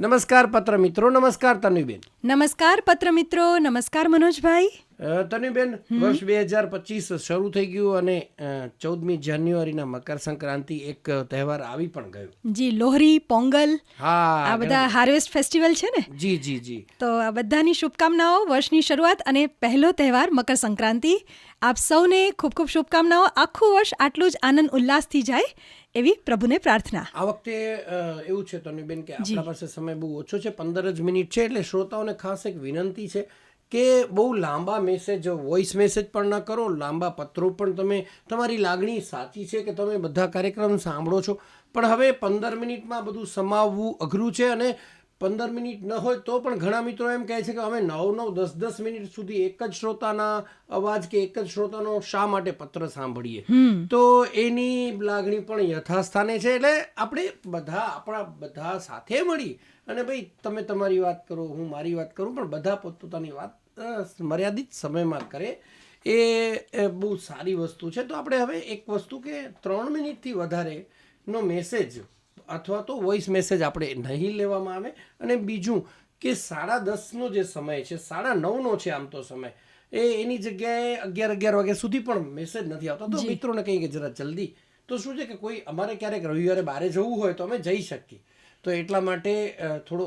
નમસ્કાર પત્ર મિત્રો. નમસ્કાર તનુબેન નમસ્કાર પત્ર મિત્રો. નમસ્કાર મનોજભાઈ. તનુબેન વર્ષ બે હજાર પચીસ શરૂ થઈ ગયું અને ચૌદમી જાન્યુઆરીના મકર સંક્રાંતિ એક તહેવાર આવી પણ ગયો. જી લોહરી પોંગલ હા આ બધા હાર્વેસ્ટ ફેસ્ટિવલ છે ને? જી જી જી. તો આ બધાની શુભકામનાઓ વર્ષની શરૂઆત અને પહેલો તહેવાર મકર સંક્રાંતિ. આપ સૌને ખૂબ ખૂબ શુભકામનાઓ. આખું વર્ષ આટલું જ આનંદ ઉલ્લાસથી જાય એવી પ્રભુને પ્રાર્થના. આ વખતે એવું છે તનુબેન કે આપણા પાસે સમય બહુ ઓછો છે પંદર જ મિનિટ છે એટલે શ્રોતાઓને ખાસ એક વિનંતી છે કે બહુ લાંબા મેસેજ વોઇસ મેસેજ પણ ન કરો લાંબા પત્રો પણ તમે તમારી લાગણી સાચી છે કે તમે બધા કાર્યક્રમ સાંભળો છો? પણ હવે પંદર મિનિટમાં બધું સમાવવું અઘરું છે અને પંદર મિનિટ ન હોય તો પણ ઘણા મિત્રો એમ કહે છે કે અમે નવ નવ દસ દસ મિનિટ સુધી એક જ શ્રોતાના અવાજ કે એક જ શ્રોતાનો શા માટે પત્ર સાંભળીએ? તો એની લાગણી પણ યથાસ્થાને છે એટલે આપણે બધા આપણા બધા સાથે મળી અને ભાઈ તમે તમારી વાત કરો હું મારી વાત કરું પણ બધા પોતપોતાની વાત મર્યાદિત સમયમાં કરે. એ બહુ સારી વસ્તુ છે. તો આપણે હવે એક વસ્તુ કે ત્રણ મિનિટથી વધારેનો મેસેજ અથવા તો વોઇસ મેસેજ આપણે નહીં લેવામાં આવે. અને બીજું કે સાડા દસનો જે સમય છે સાડા નવનો છે આમ તો સમય એ એની જગ્યાએ અગિયાર અગિયાર વાગ્યા સુધી પણ મેસેજ નથી આવતા. તો મિત્રોને કહીએ કે જરા જલ્દી. તો શું છે કે કોઈ અમારે ક્યારેક રવિવારે બહારે જવું હોય તો અમે જઈ શકીએ. તો એટલા માટે થોડો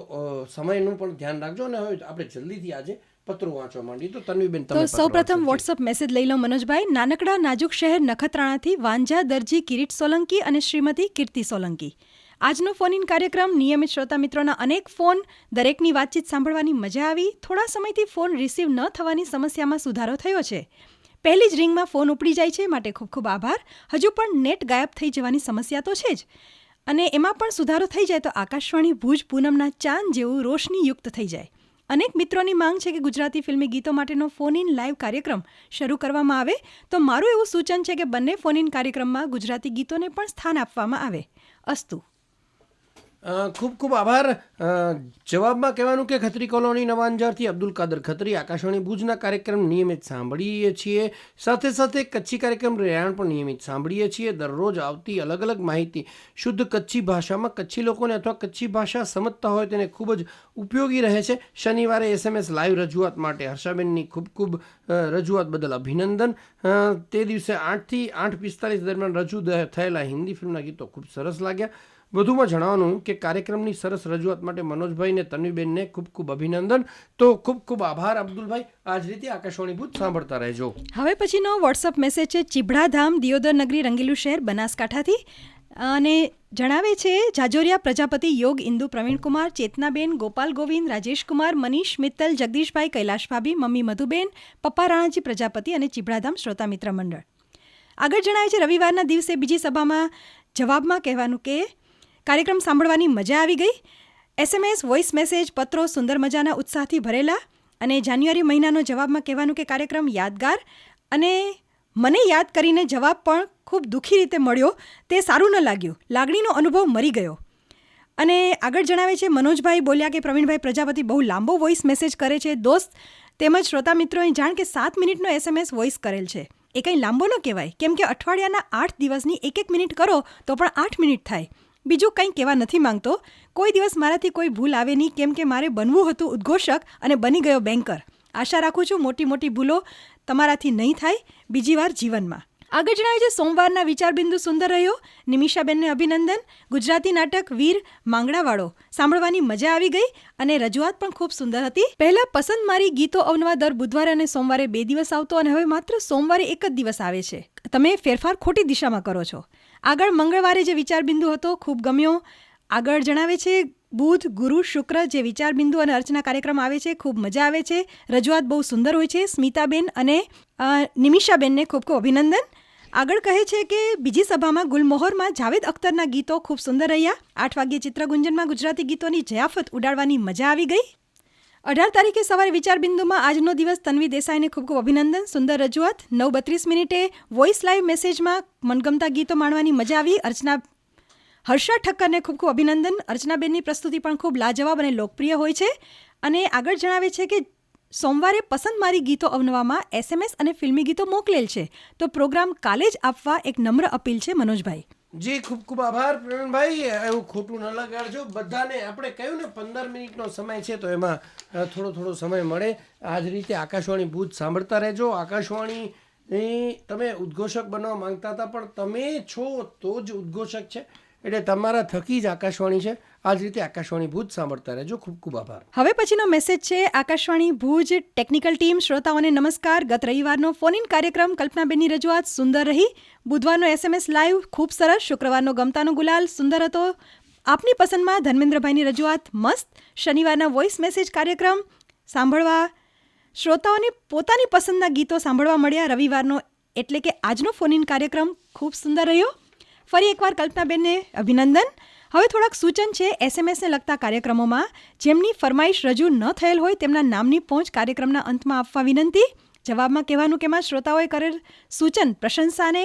સમયનું પણ ધ્યાન રાખજો. અને હવે આપણે જલ્દીથી આજે પત્રો વાંચવા માંડી. તો તન્વીબેન તમે સૌ પ્રથમ વોટ્સઅપ મેસેજ લઈ લો મનોજભાઈ. નાનકડા નાજુક શહેર નખત્રાણાથી વાંજા દરજી કિરીટ સોલંકી અને શ્રીમતી કીર્તિ સોલંકી. આજનો ફોન ઇન કાર્યક્રમ નિયમિત શ્રોતા મિત્રોના અનેક ફોન દરેકની વાતચીત સાંભળવાની મજા આવી. થોડા સમયથી ફોન રિસીવ ન થવાની સમસ્યામાં સુધારો થયો છે. પહેલી જ રિંગમાં ફોન ઉપડી જાય છે. માટે ખૂબ ખૂબ આભાર. હજુ પણ નેટ ગાયબ થઈ જવાની સમસ્યા તો છે જ. અને એમાં પણ સુધારો થઈ જાય તો આકાશવાણી ભુજ પૂનમના ચાંદ જેવું રોશનીયુક્ત થઈ જાય. અનેક મિત્રોની માંગ છે કે ગુજરાતી ફિલ્મી ગીતો માટેનો ફોન ઇન લાઈવ કાર્યક્રમ શરૂ કરવામાં આવે, તો મારું એવું સૂચન છે કે બંને ફોન ઇન કાર્યક્રમમાં ગુજરાતી ગીતોને પણ સ્થાન આપવામાં આવે. અસ્તુ. ખૂબ ખૂબ આભાર. જવાબમાં કહેવાનું કે ખત્રી કોલોની નવાંજારથી અબ્દુલ કાદર ખત્રી આકાશવાણી ભુજના કાર્યક્રમ નિયમિત સાંભળીએ છીએ. સાથે સાથે કચ્છી કાર્યક્રમ રેયાણ પણ નિયમિત સાંભળીએ છીએ. દરરોજ આવતી અલગ અલગ માહિતી શુદ્ધ કચ્છી ભાષામાં કચ્છી લોકોને અથવા કચ્છી ભાષા સમજતા હોય તેને ખૂબ જ ઉપયોગી રહે છે. શનિવારે એસએમએસ લાઈવ રજૂઆત માટે હર્ષાબેનની ખૂબ ખૂબ રજૂઆત બદલ અભિનંદન. તે દિવસે આઠથી આઠ પિસ્તાલીસ દરમિયાન રજૂ થયેલા હિન્દી ફિલ્મના ગીતો ખૂબ સરસ લાગ્યા. વધુમાં જણાવવાનું કે કાર્યક્રમની સરસ રજૂઆત માટે મનોજભાઈ અને તન્વીબેનને ખૂબ ખૂબ અભિનંદન. તો ખૂબ ખૂબ આભાર, અબ્દુલભાઈ. આ જ રીતે આકાશવાણી ભૂત સાંભળતા રહેજો. હવે પછીનો વોટ્સઅપ મેસેજ છે, ચીભડાધામ, દિયોદર નગરી, રંગીલું શહેર, બનાસકાંઠાથી. અને જણાવે છે, જાજોરિયા પ્રજાપતિ યોગ ઇન્દુ પ્રવીણકુમાર ચેતનાબેન, ગોપાલ ગોવિંદ, રાજેશ કુમાર, મનીષ મિત્તલ, જગદીશભાઈ કૈલાશ ભાભી, મમ્મી મધુબેન, પપ્પા રાણાજી પ્રજાપતિ અને ચીભડાધામ શ્રોતા મિત્ર મંડળ. આગળ જણાવે છે, રવિવારના દિવસે બીજી સભામાં જવાબમાં કહેવાનું કે કાર્યક્રમ સાંભળવાની મજા આવી ગઈ. એસએમએસ વોઇસ મેસેજ પત્રો સુંદર મજાના ઉત્સાહથી ભરેલા અને જાન્યુઆરી મહિનાનો જવાબમાં કહેવાનું કે કાર્યક્રમ યાદગાર અને મને યાદ કરીને જવાબ પણ ખૂબ દુઃખી રીતે મળ્યો. તે સારું ન લાગ્યું. લાગણીનો અનુભવ મરી ગયો. અને આગળ જણાવે છે, મનોજભાઈ બોલ્યા કે પ્રવીણભાઈ પ્રજાપતિ બહુ લાંબો વોઇસ મેસેજ કરે છે. દોસ્ત, તેમજ શ્રોતા મિત્રોએ જાણ કે સાત મિનિટનો એસએમએસ વોઇસ કરેલ છે. એ કંઈ લાંબો ન કહેવાય. કેમ કે અઠવાડિયાના આઠ દિવસની એક એક મિનિટ કરો તો પણ આઠ મિનિટ થાય. બીજું કંઈ કહેવા નથી માંગતો. કોઈ દિવસ મારાથી કોઈ ભૂલ આવે નહીં, કેમ કે મારે બનવું હતું ઉદ્ઘોષક અને બની ગયો બેન્કર. આશા રાખું છું મોટી મોટી ભૂલો તમારાથી નહીં થાય. બીજી વાર જીવનમાં. આગળ જણાવ્યું છે, સોમવારના વિચારબિંદુ સુંદર રહ્યો. નિમિષાબેનને અભિનંદન. ગુજરાતી નાટક વીર માંગડાવાળો સાંભળવાની મજા આવી ગઈ અને રજૂઆત પણ ખૂબ સુંદર હતી. પહેલા પસંદ મારી ગીતો અવનવા દર બુધવારે અને સોમવારે બે દિવસ આવતો અને હવે માત્ર સોમવારે એક જ દિવસ આવે છે. તમે ફેરફાર ખોટી દિશામાં કરો છો. આગળ મંગળવારે જે વિચારબિંદુ હતો, ખૂબ ગમ્યો. આગળ જણાવે છે, બુધ, ગુરુ, શુક્ર જે વિચારબિંદુ અને અર્ચના કાર્યક્રમ આવે છે, ખૂબ મજા આવે છે. રજૂઆત બહુ સુંદર હોય છે. સ્મિતાબેન અને નિમિષાબેનને ખૂબ ખૂબ અભિનંદન. આગળ કહે છે કે, બીજી સભામાં ગુલમોહરમાં જાવેદ અખ્તરના ગીતો ખૂબ સુંદર રહ્યા. આઠ વાગ્યે ચિત્રગુંજનમાં ગુજરાતી ગીતોની જયાફત ઉડાડવાની મજા આવી ગઈ. અઢાર તારીખે સવારે વિચારબિંદુમાં આજનો દિવસ તન્વી દેસાઈને ખૂબ ખૂબ અભિનંદન, સુંદર રજૂઆત. નવ બત્રીસ મિનિટે વોઇસ લાઈવ મેસેજમાં મનગમતા ગીતો માણવાની મજા આવી. અર્ચના, હર્ષા ઠક્કરને ખૂબ ખૂબ અભિનંદન. અર્ચનાબેનની પ્રસ્તુતિ પણ ખૂબ લાજવાબ અને લોકપ્રિય હોય છે. અને આગળ જણાવે છે કે સોમવારે પસંદ મારી ગીતો અવનવામાં એસએમએસ અને ફિલ્મી ગીતો મોકલેલ છે. તો પ્રોગ્રામ કાલે જ આપવા એક નમ્ર અપીલ છે મનોજભાઈ. જી, ખૂબ ખૂબ આભાર, પ્રવીણભાઈ. એવું ખોટું ન લગાડજો. બધાને આપણે કહ્યું ને, પંદર મિનિટનો સમય છે, તો એમાં થોડો થોડો સમય મળે. આ જ રીતે આકાશવાણી ભૂત સાંભળતા રહેજો. આકાશવાણી તમે ઉદ્ઘોષક બનવા માંગતા હતા, પણ તમે છો તો જ ઉદ્ઘોષક છે. એટલે તમારા થકી જ આકાશવાણી છે. આ જ રીતે આકાશવાણી ભૂજ સાંભળતા રહેજો. ખૂબ ખૂબ આભાર. હવે પછીનો મેસેજ છે આકાશવાણી ભુજ ટેકનિકલ ટીમ શ્રોતાઓને નમસ્કાર. ગત રવિવારનો ફોન ઇન કાર્યક્રમ કલ્પનાબેનની રજૂઆત સુંદર રહી. બુધવારનો એસએમએસ લાઈવ ખૂબ સરસ, શુક્રવારનો ગમતાનો ગુલાલ સુંદર હતો. આપની પસંદમાં ધર્મેન્દ્રભાઈની રજૂઆત મસ્ત. શનિવારના વોઇસ મેસેજ કાર્યક્રમ સાંભળવા શ્રોતાઓને પોતાની પસંદના ગીતો સાંભળવા મળ્યા રવિવારનો, એટલે કે આજનો ફોન ઇન કાર્યક્રમ ખૂબ સુંદર રહ્યો. ફરી એકવાર કલ્પનાબેનને અભિનંદન. હવે થોડાક સૂચન છે એસએમએસને લગતા કાર્યક્રમોમાં. જેમની ફરમાઈશ રજૂ ન થયેલ હોય તેમના નામની પહોંચ કાર્યક્રમના અંતમાં આપવા વિનંતી. જવાબમાં કહેવાનું કે એમાં શ્રોતાઓએ કરેલ સૂચન પ્રશંસાને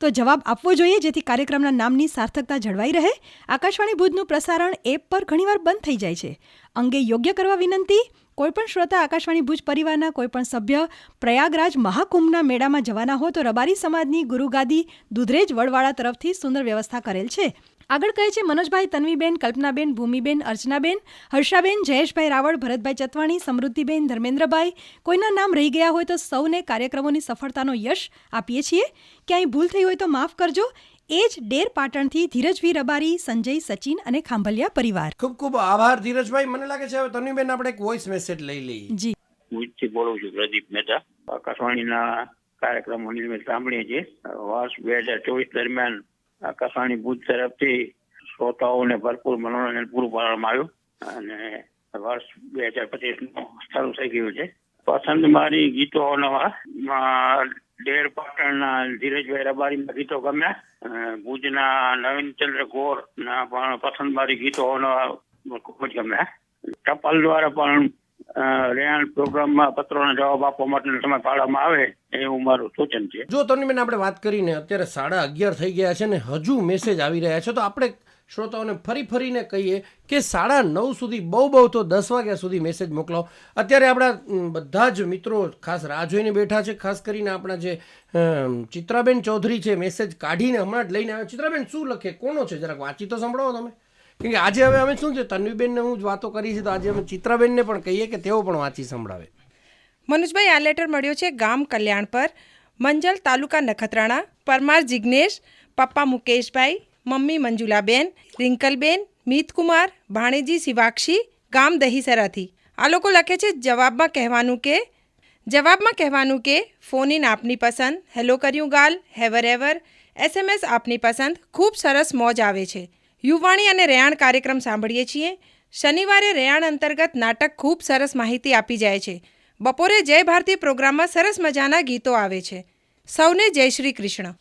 તો જવાબ આપવો જોઈએ, જેથી કાર્યક્રમના નામની સાર્થકતા જળવાઈ રહે. આકાશવાણી ભુજનું પ્રસારણ એપ પર ઘણીવાર બંધ થઈ જાય છે. અંગે યોગ્ય કરવા વિનંતી. કોઈપણ શ્રોતા આકાશવાણી ભુજ પરિવારના કોઈપણ સભ્ય પ્રયાગરાજ મહાકુંભના મેળામાં જવાના હો તો રબારી સમાજની ગુરુગાદી દુધરેજ વડવાળા તરફથી સુંદર વ્યવસ્થા કરેલ છે. આગળ કહે છે મનોજભાઈ તન્વીબેન કલ્પનાબેન ભૂમિબેન અર્ચનાબેન હર્ષાબેન જયેશભાઈ રાવળ ભરતભાઈ ચતવાણી સમૃદ્ધિબેન ધર્મેન્દ્રભાઈ. કોઈના નામ રહી ગયા હોય તો સૌને કાર્યક્રમોની સફળતાનો યશ આપીએ છીએ. ક્યાંય ભૂલ થઈ હોય તો માફ કરજો. એ જ ડેર પાટણથી ધીરજવી રબારી સંજય સચિન અને ખાંભલિયા પરિવાર. ખૂબ ખૂબ આભાર ધીરજભાઈ. મને લાગે છે હવે તન્વીબેન આપણે એક વોઇસ મેસેજ લઈ લઈએ. જી. ભુજથી બોલું છું પ્રદીપ મહેતા. આકાશવાણીના કાર્યક્રમો નિયમિત સાંભળીએ છીએ. વર્ષ બે હજાર ચોવીસ દરમિયાન આકાશવાણી ભુજ તરફથી શ્રોતાઓને ભરપૂર મનોરંજન પૂરું પાડવામાં આવ્યું અને વર્ષ બે હજાર પચીસનું શરૂ થઈ ગયું છે. પસંદ મારી ગીતો નવા ડેર પાટણના ધીરજભાઈ રબારીના ગીતો ગમ્યા. ભુજના નવીનચંદ્ર ગોર ના પણ પસંદ મારી ગીતોના ખૂબ જ ગમ્યા. ટપાલ દ્વારા પણ રેહાન પ્રોગ્રામમાં પત્રોના જવાબ આપવા માટે સમય પાડવામાં આવે એવું મારું સૂચન છે. જો તન્વીબેન આપણે વાત કરીને અત્યારે સાડા અગિયાર થઈ ગયા છે ને હજુ મેસેજ આવી રહ્યા છે, તો આપણે શ્રોતાઓને ફરી ફરીને કહીએ કે સાડા નવ સુધી, બહુ બહુ તો દસ વાગ્યા સુધી મેસેજ મોકલાવો. અત્યારે આપણા બધા જ મિત્રો ખાસ રાહ જોઈને બેઠા છે, ખાસ કરીને આપણા જે ચિત્રાબેન ચૌધરી છે મેસેજ કાઢીને હમણાં જ લઈને આવ્યા. ચિત્રાબેન, શું લખે? કોનો છે? જરાક વાંચી તો સંભળાવો તમે. કેમ કે આજે હવે અમે શું છે, તન્વીબેનને હું જ વાતો કરી છે, તો આજે અમે ચિત્રાબેનને પણ કહીએ કે તેઓ પણ વાંચી સંભળાવે. મનોજભાઈ, આ લેટર મળ્યો છે ગામ કલ્યાણ પર. મંજલ તાલુકા નખત્રાણા. પરમાર જિજ્ઞેશ પપ્પા મુકેશભાઈ, મમ્મી મંજુલાબેન, રિંકલબેન, મિતકુમાર, ભાણેજી શિવાક્ષી, ગામ દહીસરાથી. આ લોકો લખે છે, જવાબમાં કહેવાનું કે, જવાબમાં કહેવાનું કે ફોન ઇન આપની પસંદ. હેલો કર્યું ગાલ. હેવર એવર એસએમએસ આપની પસંદ. ખૂબ સરસ મોજ આવે છે. યુવાણી અને રેયાણ કાર્યક્રમ સાંભળીએ છીએ. શનિવારે રેયાણ અંતર્ગત નાટક ખૂબ સરસ માહિતી આપી જાય છે. બપોરે જય ભારતી પ્રોગ્રામમાં સરસ મજાના ગીતો આવે છે. સૌને જય શ્રી કૃષ્ણ.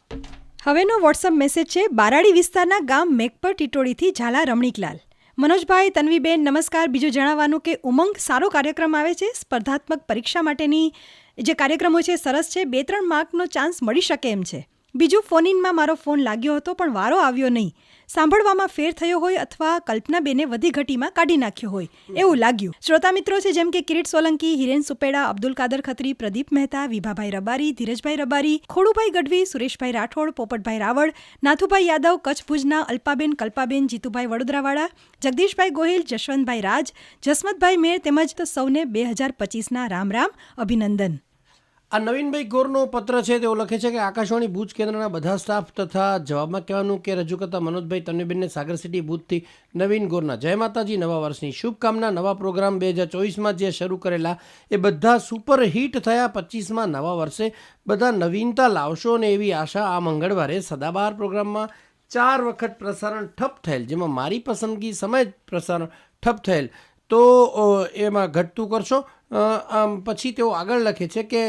હવેનો વોટ્સઅપ મેસેજ છે, બારાડી વિસ્તારના ગામ મેઘપર ટીટોળીથી ઝાલા રમણીકલાલ. મનોજભાઈ તન્વીબેન, નમસ્કાર. બીજું જણાવવાનું કે ઉમંગ સારો કાર્યક્રમ આવે છે. સ્પર્ધાત્મક પરીક્ષા માટેની જે કાર્યક્રમો છે, સરસ છે. બે ત્રણ માર્કનો ચાન્સ મળી શકે એમ છે. બીજું ફોન ઇનમાં મારો ફોન લાગ્યો હતો, પણ વારો આવ્યો નહીં. સાંભળવામાં ફેર થયો હોય અથવા કલ્પનાબેને વધી ઘટીમાં કાઢી નાખ્યો હોય, એવું લાગ્યું. શ્રોતા મિત્રો છે, જેમ કે કિરીટ સોલંકી, હિરેન સુપેડા, અબ્દુલ કાદર ખત્રી, પ્રદીપ મહેતા, વિભાભાઈ રબારી, ધીરજભાઈ રબારી, ખોડુભાઈ ગઢવી, સુરેશભાઈ રાઠોડ, પોપટભાઈ રાવળ, નાથુભાઈ યાદવ કચ્છ ભુજના અલ્પાબેન કલ્પાબેન, જીતુભાઈ વડોદરાવાળા, જગદીશભાઈ ગોહિલ, જશવંતભાઈ રાજ, જસમતભાઈ મેર તેમજ સૌને બે હજાર પચીસના રામ રામ અભિનંદન. આ નવીનભાઈ ગોરનો પત્ર છે, તેઓ લખે છે કે આકાશવાણી ભુજ કેન્દ્રના બધા સ્ટાફ તથા જવાબમાં કહેવાનું કે રજૂ કરતા મનોજભાઈ તન્વીબેનને સાગર સિટી ભુજથી નવીન ગોરના. જય માતાજી, નવા વર્ષની શુભકામના, નવા પ્રોગ્રામ બે હજાર ચોવીસમાં જે શરૂ કરેલા, એ બધા સુપર હિટ થયા. પચીસમાં નવા વર્ષે બધા નવીનતા લાવશો અને એવી આશા આ મંગળવારે સદાબહાર પ્રોગ્રામમાં ચાર વખત પ્રસારણ ઠપ થયેલ, જેમાં મારી પસંદગી, સમય પ્રસારણ ઠપ થયેલ. તો એમાં ઘટતું કરશો. પછી તેઓ આગળ લખે છે કે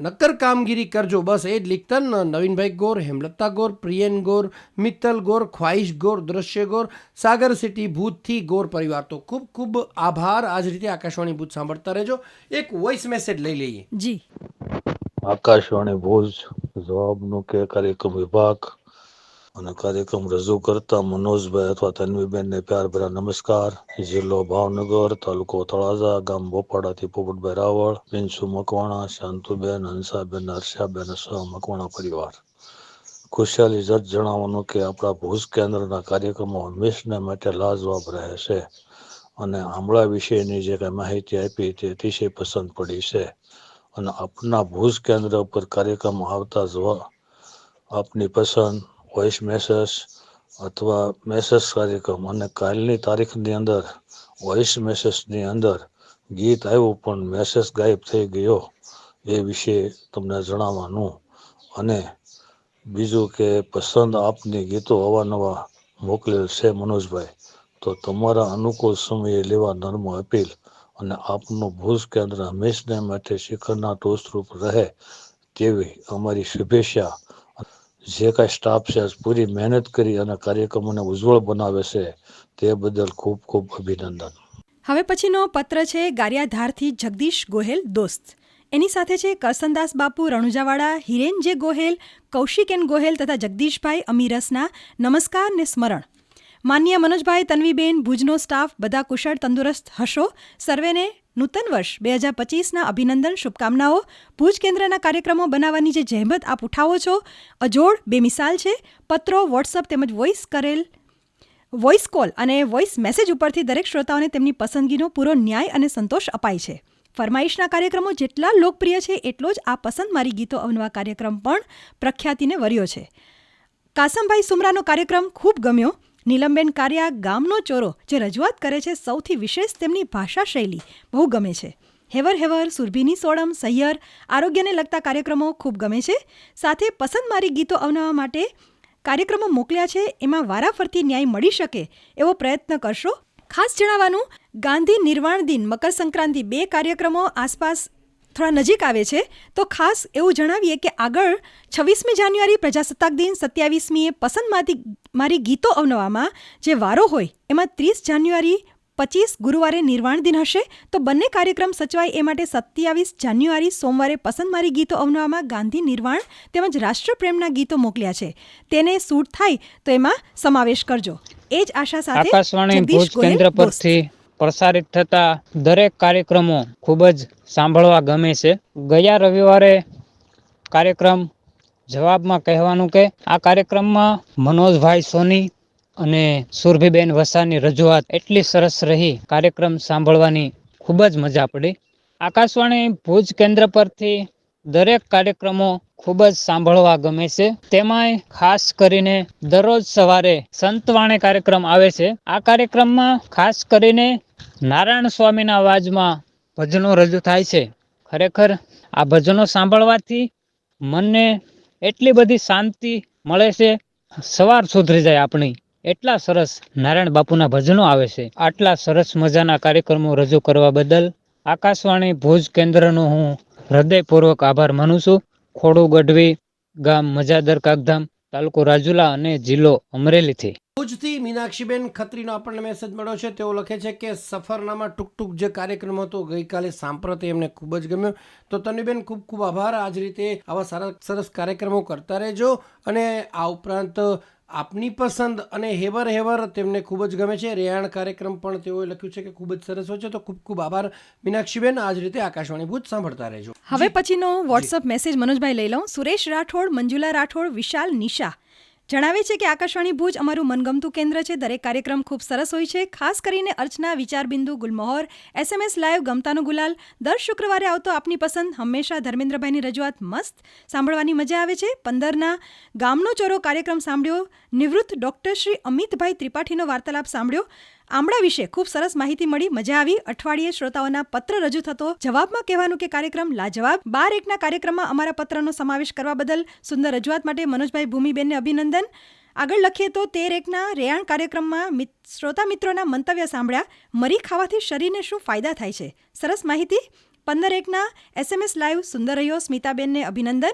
નક્કર કામગીરી કરજો. બસ એ જ લીખતા ને. નવીનભાઈ ગોર હેમલતા ગોર પ્રિયન ગોર મિત્તલ ગોર ખ્વાહિશ ગોર દ્રશ્ય ગોર સાગર સિટી ભૂતથી ગોર પરિવાર. તો ખૂબ ખૂબ આભાર. આ જ રીતે આકાશવાણી ભૂત સાંભળતા રહેજો. એક વોઇસ મેસેજ લઈ લઈએ. જી. આકાશવાણી ભુજ જવાબનો કે કાર્યક્રમ વિભાગ અને કાર્યક્રમ રજૂ કરતા મનોજભાઈ અથવા તન્વીબેનને પ્યાર ભર્યા નમસ્કાર. જિલ્લો ભાવનગર, તાલુકો તળાજા, ગામ બોપાડાથી પોપટભાઈ રાવળ, બિનસુ મકવાણા, શાંતુબેન, હંસાબેન, હર્ષાબેન સહ મકવાણા પરિવાર. ખુશાલી જત જણાવવાનું કે આપણા ભુજ કેન્દ્રના કાર્યક્રમો હંમેશને માટે લાજવાબ રહે છે અને આમળા વિશેની જે કંઈ માહિતી આપી તે અતિશય પસંદ પડી છે. અને આપના ભુજ કેન્દ્ર ઉપર કાર્યક્રમ આવતા જોવા આપની પસંદ વોઇસ મેસેજ અથવા મેસેજ કાર્યક્રમ અને કાલની તારીખની અંદર વોઇસ મેસેજની અંદર ગીત આવ્યું પણ મેસેજ ગાયબ થઈ ગયો એ વિશે તમને જણાવવાનું. અને બીજું કે પસંદ આપની ગીતો અવાનવા મોકલેલ છે મનોજભાઈ. તો તમારા અનુકૂળ સમયે લેવા નર્મ અપીલ અને આપનું ભુજ કેન્દ્ર હંમેશને માટે શિખરના ટોચરૂપ રહે તેવી અમારી શુભેચ્છા જે કાંઈ સ્ટાફ છે પૂરી મહેનત કરી અને કાર્યક્રમોને ઉજ્જવળ બનાવે છે, તે બદલ ખૂબ ખૂબ અભિનંદન. હવે પછીનો પત્ર છે, ગારિયાધારથી જગદીશ ગોહેલ દોસ્ત. એની સાથે છે, કરસનદાસ બાપુ રણુજાવાડા હિરેન જે ગોહેલ, કૌશિક એન ગોહેલ તથા જગદીશભાઈ અમીરસના નમસ્કાર ને સ્મરણ. માન્ય મનોજભાઈ તન્વીબેન, ભુજનો સ્ટાફ બધા કુશળ તંદુરસ્ત હશો. સર્વેને નૂતન વર્ષ બે હજાર પચીસના અભિનંદન, શુભકામનાઓ. ભુજ કેન્દ્રના કાર્યક્રમો બનાવવાની જે જહેમત આપ ઉઠાવો છો, અજોડ, બેમિસાલ છે. પત્રો, વોટ્સઅપ તેમજ વોઇસ કરેલ, વોઇસ કોલ અને વોઇસ મેસેજ ઉપરથી દરેક શ્રોતાઓને તેમની પસંદગીનો પૂરો ન્યાય અને સંતોષ અપાય છે. ફરમાઈશના કાર્યક્રમો જેટલા લોકપ્રિય છે, એટલો જ આ પસંદ મારી ગીતો અવનવા કાર્યક્રમ પણ પ્રખ્યાતિને વર્યો છે. કાસમભાઈ સુમરાનો કાર્યક્રમ ખૂબ ગમ્યો. નીલમબેન કારિયા ગામનો ચોરો જે રજૂઆત કરે છે સૌથી વિશેષ તેમની ભાષા શૈલી બહુ ગમે છે. હેવર હેવર, સુરભીની સોડમ, સૈયર આરોગ્યને લગતા કાર્યક્રમો ખૂબ ગમે છે. સાથે પસંદ મારી ગીતો અવનવા માટે કાર્યક્રમો મોકલ્યા છે. એમાં વારાફરતી ન્યાય મળી શકે એવો પ્રયત્ન કરશો. ખાસ જણાવવાનું, ગાંધી નિર્વાણ દિન મકર સંક્રાંતિ બે કાર્યક્રમો આસપાસ થોડા નજીક આવે છે તો ખાસ એવું જણાવીએ કે આગળ છવ્વીસમી જાન્યુઆરી પ્રજાસત્તાક દિન સત્યાવીસમીએ પસંદ મારી મારી ગીતો અવનવામાં જે વારો હોય એમાં ત્રીસ જાન્યુઆરી પચીસ ગુરુવારે નિર્વાણ દિન હશે તો બંને કાર્યક્રમ સચવાય એ માટે સત્યાવીસ જાન્યુઆરી સોમવારે પસંદ મારી ગીતો અવનવામાં ગાંધી નિર્વાણ તેમજ રાષ્ટ્રપ્રેમના ગીતો મોકલ્યા છે. તેને સૂટ થાય તો એમાં સમાવેશ કરજો. એ જ આશા સાથે આકાશવાણી ભુજ કેન્દ્ર પરથી પ્રસારિત થતા દરેક કાર્યક્રમો ખૂબ જ સાંભળવા ગમે છે. ગયા રવિવારે કાર્યક્રમ જવાબમાં કહેવાનું કે આ કાર્યક્રમમાં મનોજભાઈ સોની અને સુરભીબેન વસાની રજૂઆત એટલી સરસ રહી. કાર્યક્રમ સાંભળવાની ખૂબ જ મજા પડી. આકાશવાણી ભુજ કેન્દ્ર પરથી દરેક કાર્યક્રમો ખૂબ જ સાંભળવા ગમે છે. તેમાંય ખાસ કરીને દરરોજ સવારે સંતવાણી કાર્યક્રમ આવે છે. આ કાર્યક્રમમાં ખાસ કરીને નારાયણ સ્વામીના અવાજમાં ભજનો રજૂ થાય છે. ખરેખર આ ભજનો સાંભળવાથી મનને એટલી બધી શાંતિ મળે છે, સવાર સુધરી જાય આપણી. એટલા સરસ નારાયણ બાપુના ભજનો આવે છે. આટલા સરસ મજાના કાર્યક્રમો રજૂ કરવા બદલ આકાશવાણી ભુજ કેન્દ્રનો હું હૃદયપૂર્વક આભાર માનું છું. ખોડુ ગઢવી ગામ મજાદર કાગધામ તાલુકો રાજુલા અને જિલ્લો અમરેલીથી. ભુજથી મીનાક્ષીબેન ખત્રીનો આપણને મેસેજ મળ્યો છે. તેઓ લખે છે કે સફરનામા ટૂંક જે કાર્યક્રમ હતો ગઈકાલે સાંપ્રતે એમને ખૂબ જ ગમ્યો. તો તનુબેન ખૂબ ખૂબ આભાર. આ જ રીતે આવા સારા સરસ કાર્યક્રમો કરતા રહેજો અને આ ઉપરાંત આપની પસંદ અને હેવર હેવર તેમને ખૂબ જ ગમે છે. રેયાણ કાર્યક્રમ પણ તેઓએ લખ્યું છે કે ખૂબ જ સરસ હોય છે. તો ખૂબ ખૂબ આભાર. મીનાક્ષીબેન આ જ રીતે આકાશવાણી ભૂત સાંભળતા રહેજો. હવે પછીનો વોટ્સઅપ મેસેજ મનોજભાઈ લઈ લઉં. સુરેશ રાઠોડ મંજુલા રાઠોડ વિશાલ નિશા. જણાવે છે કે આકાશવાણી ભુજ અમારું મનગમતું કેન્દ્ર છે. દરેક કાર્યક્રમ ખૂબ સરસ હોય છે. ખાસ કરીને અર્ચના, વિચારબિંદુ, ગુલમહોર એસએમએસ લાઈવ ગમતાનો ગુલાલ. દર શુક્રવારે આવતો આપની પસંદ. હંમેશા ધર્મેન્દ્રભાઈની રજૂઆત મસ્ત. સાંભળવાની મજા આવે છે. પંદરના ગામનો ચોરો કાર્યક્રમ સાંભળ્યો. નિવૃત્ત ડોક્ટર શ્રી અમિતભાઈ ત્રિપાઠીનો વાર્તાલાપ સાંભળ્યો. આમળા વિશે ખૂબ સરસ માહિતી મળી. મજા આવી. અઠવાડિયે શ્રોતાઓના પત્ર રજૂ થતો. જવાબમાં કહેવાનું કે કાર્યક્રમ લાજવાબ. બાર એકના કાર્યક્રમમાં અમારા પત્રનો સમાવેશ કરવા બદલ સુંદર રજૂઆત માટે મનોજભાઈ ભૂમિબેનને અભિનંદન. આગળ લખીએ તો તેર એકના રેયાણ કાર્યક્રમમાં શ્રોતા મિત્રોના મંતવ્ય સાંભળ્યા. મરી ખાવાથી શરીરને શું ફાયદા થાય છે? સરસ માહિતી. પંદર એકના એસએમએસ લાઈવ સુંદર રહ્યો. સ્મિતાબેનને અભિનંદન.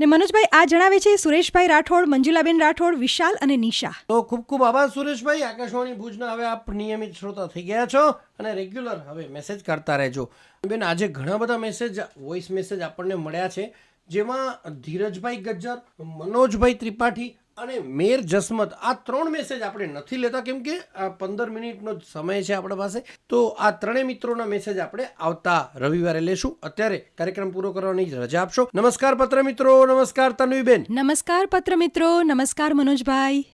ને મનોજભાઈ, આ જણાવે છે સુરેશભાઈ રાઠોડ, મંજુલાબેન રાઠોડ, વિશાલ અને નિશા. તો ખૂબ ખૂબ આભાર સુરેશભાઈ. આકાશવાણી ભુજના હવે આપ નિયમિત શ્રોતા થઈ ગયા છો અને રેગ્યુલર હવે મેસેજ કરતા રહેજો. બેન, આજે ઘણા બધા મેસેજ વોઇસ મેસેજ આપણને મળ્યા છે. જેમાં ધીરજભાઈ ગજ્જર, મનોજભાઈ ત્રિપાઠી અને મેર જસમત, આ ત્રણ મેસેજ આપણે નથી લેતા કેમ કે આ પંદર મિનિટનો જ સમય છે આપણા પાસે. તો આ ત્રણેય મિત્રોના મેસેજ આપણે આવતા રવિવારે લેશું. અત્યારે કાર્યક્રમ પૂરો કરવાની રજા આપશો. નમસ્કાર પત્ર મિત્રો, નમસ્કાર તન્વીબેન. નમસ્કાર પત્ર મિત્રો, નમસ્કાર મનોજભાઈ.